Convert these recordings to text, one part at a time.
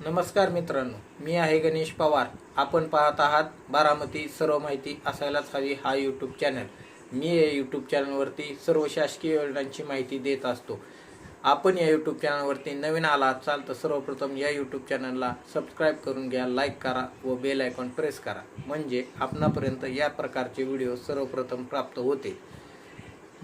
नमस्कार मित्रांनो मी आहे गणेश पवार. आपण पाहत आहात बारामती सर्व माहिती असायलाच हवी हा यूट्यूब चॅनल मी या यूट्यूब चॅनलवरती सर्व शासकीय योजनांची माहिती देत असतो. आपण या यूट्यूब चॅनलवरती नवीन आला असाल तर सर्वप्रथम या यूट्यूब चॅनलला सबस्क्राईब करून घ्या लाईक करा व बेल आयकॉन प्रेस करा. म्हणजे आपणापर्यंत या प्रकारचे व्हिडिओ सर्वप्रथम प्राप्त होते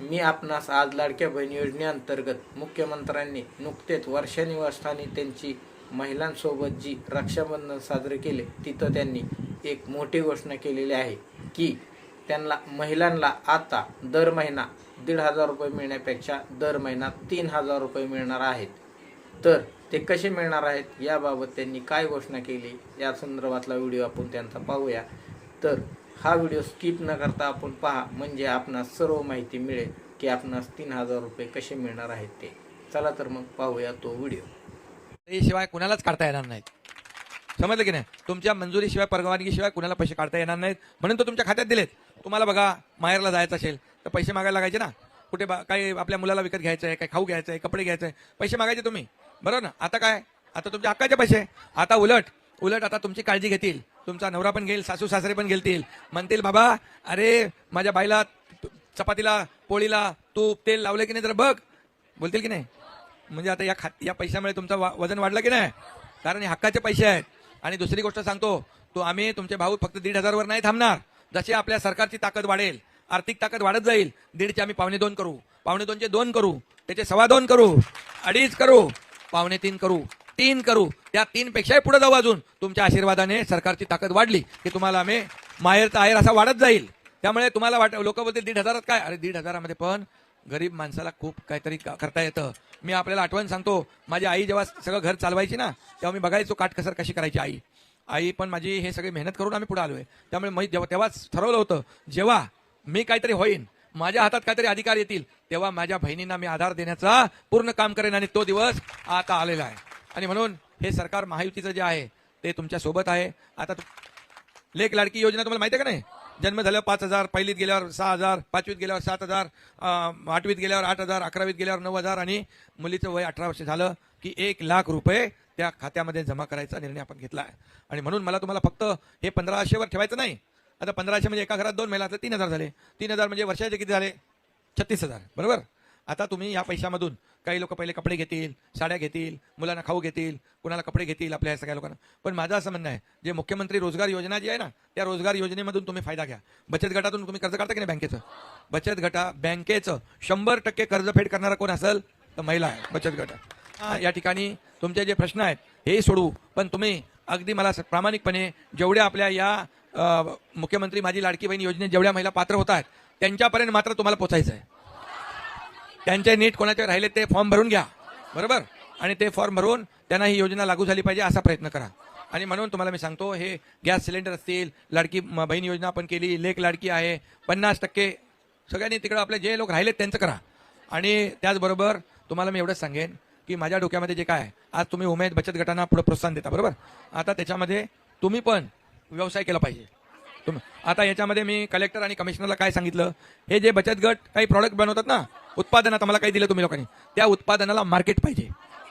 मी आपणास आज लाडक्या बहीण योजनेअंतर्गत मुख्यमंत्र्यांनी नुकतेच वर्षानिवासस्थानी त्यांची महिलांसोबत जी रक्षाबंधन साजरे केले तिथं त्यांनी एक मोठी घोषणा केलेली आहे की त्यांना महिलांना आता दर महिना दीड हजार रुपये मिळण्यापेक्षा दर महिना तीन हजार रुपये मिळणार आहेत. तर ते कसे मिळणार आहेत याबाबत त्यांनी काय घोषणा केली या संदर्भातला व्हिडिओ आपण त्यांचा पाहूया. तर हा व्हिडिओ स्किप न करता आपण पहा म्हणजे आपणास सर्व माहिती मिळेल की आपणास तीन हजार रुपये कसे मिळणार आहेत ते. चला तर मग पाहूया तो व्हिडिओ. शिवाय कुणालाच काढता येणार नाहीत. समजलं की नाही? तुमच्या मंजुरीशिवाय परवानगीशिवाय कुणाला पैसे काढता येणार नाहीत. म्हणून तो तुमच्या खात्यात दिलेत. तुम्हाला बघा माहेरला जायचं असेल तर पैसे मागायला लागायचे ना? कुठे बा- काही आपल्या मुलाला विकत घ्यायचं आहे काही खाऊ घ्यायचं आहे कपडे घ्यायचे आहे पैसे मागायचे तुम्ही. बरोबर ना? आता काय? आता तुमच्या हक्काचे पैसे. आता उलट उलट आता तुमची काळजी घेतील. तुमचा नवरा पण घेईल सासू सासरे पण घेतील. म्हणतील बाबा अरे माझ्या बाईला चपातीला पोळीला तूप तेल लावलं की नाही तर बघ. बोलतील की नाही? म्हणजे आता या खा या पैशामुळे तुमचं वा- वजन वाढलं की नाही? कारण हे हक्काचे पैसे आहेत. आणि दुसरी गोष्ट सांगतो तो आम्ही तुमचे भाऊ फक्त दीड हजारवर नाही थांबणार. जशी आपल्या सरकारची ताकद वाढेल आर्थिक ताकद वाढत जाईल दीडचे आम्ही पावणे दोन करू. पावणे दोनचे दोन करू. त्याचे सव्वा दोन करू. अडीच करू. पावणे तीन करू. तीन करू. त्या तीनपेक्षाही पुढे जाऊ अजून. तुमच्या आशीर्वादाने सरकारची ताकद वाढली की तुम्हाला आम्ही माहेर तर आहेर असा वाढत जाईल. त्यामुळे तुम्हाला वाट लोक बोलतील दीड हजारात काय? अरे दीड हजारामध्ये पण गरीब माणसाला खूप काहीतरी का- करता येतं. मी आपल्याला आठवण सांगतो माझी आई जेव्हा सगळं घर चालवायची ना तेव्हा मी बघायचो काटकसर कशी करायची आई. आई पण माझी हे सगळी मेहनत करून आम्ही पुढे आहे त्यामुळे मी जेव्हा तेव्हाच ठरवलं होतं जेव्हा मी काहीतरी होईन माझ्या हातात काहीतरी अधिकार येतील तेव्हा माझ्या बहिणींना मी आधार देण्याचा पूर्ण काम करेन आणि तो दिवस आता आलेला आहे. आणि म्हणून हे सरकार महायुतीचं जे आहे ते तुमच्यासोबत आहे. आता लेख लाडकी योजना तुम्हाला माहिती आहे का नाही? जन्म झाल्यावर पाच हजार पहिलीत गेल्यावर सहा हजार पाचवीत गेल्यावर सात हजार आठवीत गेल्यावर आठ हजार अकरावीत गेल्यावर नऊ हजार आणि मुलीचं वय अठरा वर्ष झालं की एक लाख रुपये त्या खात्यामध्ये जमा करायचा निर्णय आपण घेतला आहे. आणि म्हणून मला तुम्हाला फक्त हे पंधराशेवर ठेवायचं नाही. आता पंधराशे म्हणजे एका घरात दोन महिला तर तीन हजार झाले. तीन हजार म्हणजे वर्षाचे किती झाले? छत्तीस हजार. बरोबर? आता तुम्ही या पैशामधून काही लोक पहिले कपडे घेतील साड्या घेतील मुलांना खाऊ घेतील कुणाला कपडे घेतील आपल्या सगळ्या लोकांना. पण माझं असं म्हणणं आहे जे मुख्यमंत्री रोजगार योजना जी आहे ना त्या रोजगार योजनेमधून तुम्ही फायदा घ्या. बचत गटातून तुम्ही कर्ज काढता की नाही बँकेचं? बचत गटा बँकेचं शंभर टक्के कर्जफेड करणारा कोण असेल तर महिला आहे बचत गट. हा, या ठिकाणी तुमचे जे प्रश्न आहेत हे सोडू पण तुम्ही अगदी मला प्रामाणिकपणे जेवढ्या आपल्या या मुख्यमंत्री माझी लाडकी बहीण योजनेत जेवढ्या महिला पात्र होत आहेत त्यांच्यापर्यंत मात्र तुम्हाला पोचायचं आहे. त्यांचे नीट कोणाचे राहिले ते फॉर्म भरून घ्या. बरोबर? आणि ते फॉर्म भरून त्यांना ही योजना लागू झाली पाहिजे असा प्रयत्न करा. आणि म्हणून तुम्हाला मी सांगतो हे गॅस सिलेंडर असतील लाडकी बहीण योजना आपण केली लेख लाडकी आहे पन्नास टक्के सगळ्यांनी तिकडं आपले जे लोक राहिलेत त्यांचं करा. आणि त्याचबरोबर तुम्हाला मी एवढंच सांगेन की माझ्या डोक्यामध्ये जे काय आज तुम्ही उमेद बचत गटांना पुढे प्रोत्साहन देता बरोबर? आता त्याच्यामध्ये तुम्ही पण व्यवसाय केला पाहिजे. तुम्ही आता याच्यामध्ये मी कलेक्टर आणि कमिशनरला काय सांगितलं हे जे बचत गट काही प्रॉडक्ट बनवतात ना उत्पादनात मला काही दिलं तुम्ही लोकांनी. त्या उत्पादनाला मार्केट पाहिजे.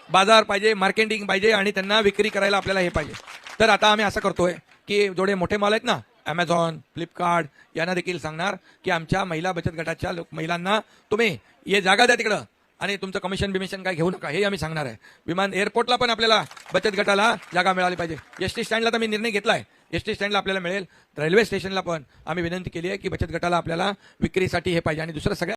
बाजार पाहिजे मार्केटिंग पाहिजे आणि त्यांना विक्री करायला आपल्याला हे पाहिजे. तर आता आम्ही असं करतोय की जेवढे मोठे मॉल आहेत ना अमेझॉन फ्लिपकार्ट यांना देखील सांगणार की आमच्या महिला बचत गटाच्या लोक महिलांना तुम्ही ये जागा द्या तिकडं आणि तुमचं कमिशन बिमिशन काय घेऊ नका हे आम्ही सांगणार आहे. विमान एअरपोर्टला पण आपल्याला बचत गटाला जागा मिळाली पाहिजे. एस टी स्टँडला तर मी निर्णय घेतला आहे एस टी स्टँडला आपल्याला मिळेल. रेल्वे स्टेशनला पण आम्ही विनंती केली आहे की बचत गटाला आपल्याला विक्रीसाठी हे पाहिजे आणि दुसरं सगळ्या